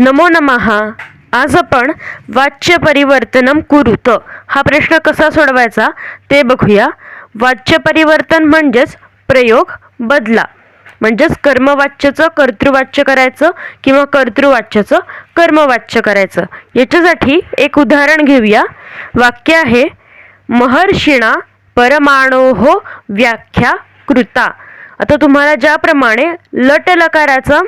नमो नमहा आज आपण वाच्य परिवर्तनम कुरुत. हा प्रश्न कसा सोडवायचा ते बघूया. वाच्य परिवर्तन म्हणजेच प्रयोग बदला. म्हणजेच कर्मवाच्यचं कर्तृवाच्य करायचं किंवा कर्तृवाच्यचं कर्मवाच्य करायचं. याच्यासाठी एक उदाहरण घेऊया. वाक्य आहे महर्षिणा परमाणोः व्याख्या कृता. आता तुम्हाला ज्याप्रमाणे लट लकाराचं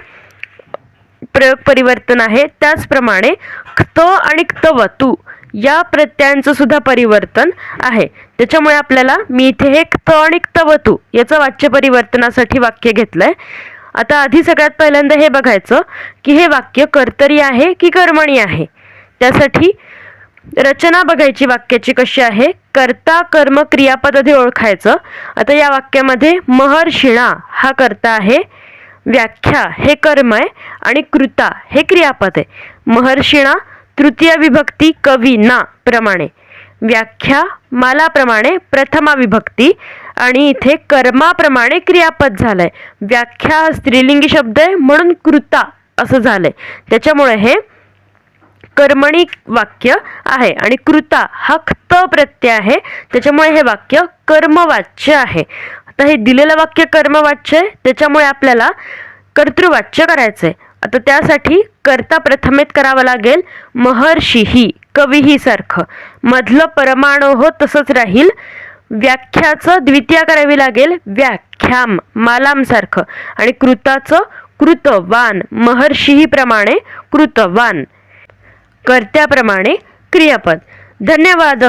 प्रयोग परिवर्तन आहे. त्याचप्रमाणे क्त आणि क्तवतू या प्रत्ययांचं सुद्धा परिवर्तन आहे. त्याच्यामुळे आपल्याला मी इथे हे क्त आणि क्तवतू याचं वाच्य परिवर्तनासाठी वाक्य घेतलंय. आता आधी सगळ्यात पहिल्यांदा हे बघायचं की हे वाक्य कर्तरी आहे की कर्मणी आहे? त्यासाठी रचना बघायची वाक्याची कशी आहे? कर्ता कर्म क्रियापद आधी ओळखायचं. आता या वाक्यामध्ये महर्षिणा हा कर्ता आहे. व्याख्या हे कर्म आहे आणि कृता हे क्रियापद. आहे महर्षिणा तृतीय विभक्ती कवीना प्रमाणे. व्याख्या मालाप्रमाणे प्रथमा विभक्ती आणि इथे कर्माप्रमाणे क्रियापद झालंय. व्याख्या स्त्रीलिंगी शब्द आहे म्हणून कृता असं झालंय. त्याच्यामुळे हे कर्मणी वाक्य आहे आणि कृता हा क्त प्रत्यय आहे. त्याच्यामुळे हे वाक्य कर्मवाच्य आहे. आता हे दिलेलं वाक्य कर्मवाच्य आहे. त्याच्यामुळे आपल्याला कर्तृवाच्य करायचं आहे. आता त्यासाठी कर्ता प्रथमेत करावं लागेल महर्षीही कवीही सारखं. मधलं परमाणु हो तसंच राहील. व्याख्याचं द्वितीया करावी लागेल व्याख्याम मालामसारखं आणि कृताचं कृतवान महर्षीही प्रमाणे कृतवान. कर्त्याप्रमाणे क्रियापद. धन्यवाद.